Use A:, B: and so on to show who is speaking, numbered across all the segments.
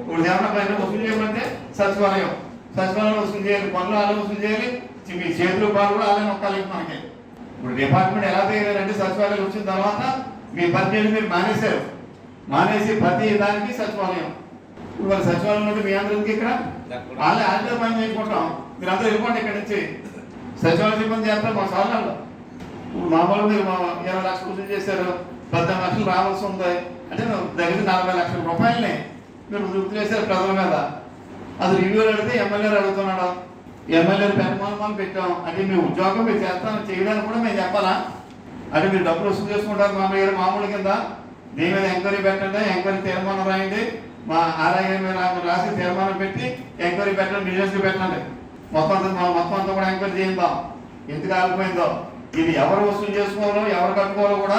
A: ఇప్పుడు ఏమన్నా పైన వసూలు చేయమంటే సచివాలయం. సచివాలయం వసూలు చేయాలి పనులు అలా వసూలు చేయాలి. మీ చేతులు పాలు కూడా అలానే నొక్కాలి మనకి. ఇప్పుడు డిపార్ట్మెంట్ ఎలా తయారంటే సచివాలయం వచ్చిన తర్వాత మీ పనిచేయడం మీరు మానేశారు. మానేసి ప్రతి దానికి సచివాలయం. ఇప్పుడు మరి సచివాలయం ఉంటే మీ అందరికి ఇక్కడ? వాళ్ళే ఆంధ్ర పని చేసుకుంటాం మీరు అందరూ వెళ్ళిపోండి ఇక్కడ నుంచి. సచివాలయం సిబ్బంది చేస్తారు మా సార్లు ఇప్పుడు మామూలు మీరు ఇరవై లక్షలు వసూలు చేశారు. పద్దెనిమిది లక్షలు రావాల్సి ఉంది. అంటే దగ్గర నలభై లక్షల రూపాయలని మీరు వృత్తి చేశారు ప్రజల మీద. అది రివ్యూలు అడిగితే ఎమ్మెల్యే అడుగుతున్నాడు. ఎమ్మెల్యే పెనుమానం పెట్టాం. అంటే మీ ఉద్యోగం మీరు చేస్తాను చేయడానికి కూడా మేము చెప్పాలా? అంటే మీరు డబ్బులు వసూలు చేసుకుంటారు మామయ్య గారు మామూలు కింద. దీని మీద ఎంక్వైరీ పెట్టండి ఎంక్వైరీ తీర్మానం రాయండి. మా ఆర్ఐ మీద నాకు రాసి తీర్మానం పెట్టి ఎంక్వైరీ పెట్టండి బిజినెస్కి పెట్టండి. మొత్తం మా మొత్తం అంతా కూడా ఎంక్వైరీ చేద్దాం ఎందుకు ఆగిపోయిందో? ఇది ఎవరు వసూలు చేసుకోవాలో ఎవరు కట్టుకోవాలో కూడా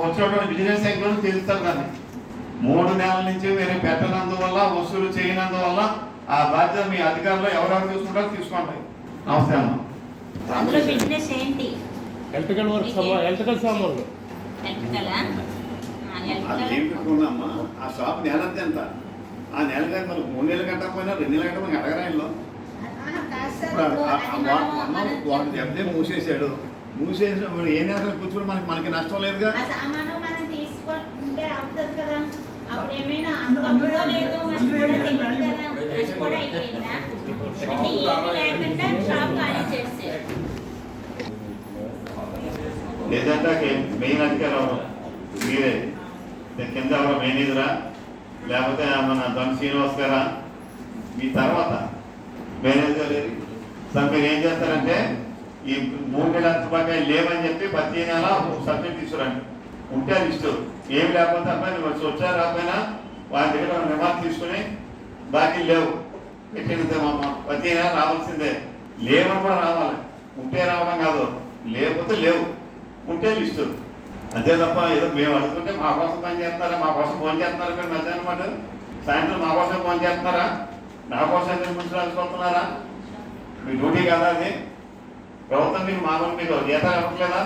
A: వచ్చినటువంటి బిజినెస్ ఎంక్వైరీ తెలుస్తారు దాన్ని మూడు నెలల నుంచి మీరు పెట్టనందువల్ల వసూలు చేయనందువల్ల ఆ బాధ్యత మీ అధికారులు ఎవరెవరు తీసుకుంటారో తీసుకోండి. నమస్తే అమ్మ
B: ఎలక్ట్రికల్ వర్క్ ఎలక్ట్రికల్ సామాన్లు.
C: ఆ షాప్ నెలంత ఎంత? ఆ నెల మనకు మూడు నెలలు కట్టకపోయినా రెండు నెలలు కట్టకపోయినా అడగరా ఇల్లు ఇప్పుడు ఆ- ఆ వా- అమ్మ వాడు దెబ్బతే మూసేసాడు మూసేసిన వాడు ఏ నెల కూర్చొని మనకి మనకి నష్టం లేదుగా?
A: లేదంటే మెయిన్ అధికారి మీరే. దీని కింద ఎవరు మేనేజరా లేకపోతే మన ధన్ శ్రీనివాస్ గారా? మీ తర్వాత. మేనేజర్ లేదు సభ్యులు మీరు ఏం చేస్తారంటే ఈ మూడు నెలల రూపాయలు లేవని చెప్పి ప్రతి నెల సబ్జెక్ట్ తీసుకురండి. ఉంటే లిస్టు ఏం లేకపోతే అబ్బాయి నువ్వు వచ్చి వచ్చా రాకపోయినా వారి దగ్గర రిమార్క్ తీసుకుని బాకీ లేవు. పెట్టినదే మామ ప్రతి నెల రావాల్సిందే. లేవని కూడా రావాలి. ఉంటే రావడం కాదు. లేకపోతే లేవు. ఉంటే లిస్టు అంతే తప్ప ఏదో మేము అడుగుతుంటే మా కోసం పని చేస్తారా మా కోసం ఫోన్ చేస్తున్నారా? మీరు మధ్యాహ్నం మాట సాయంత్రం మా కోసం ఫోన్ చేస్తున్నారా? నా కోసం ఎందుకు ముందు రాసుకుంటున్నారా మీ డ్యూటీ కదా అది ప్రభుత్వం మీకు మామూలు మీకు జీతాలు ఇవ్వట్లేదా?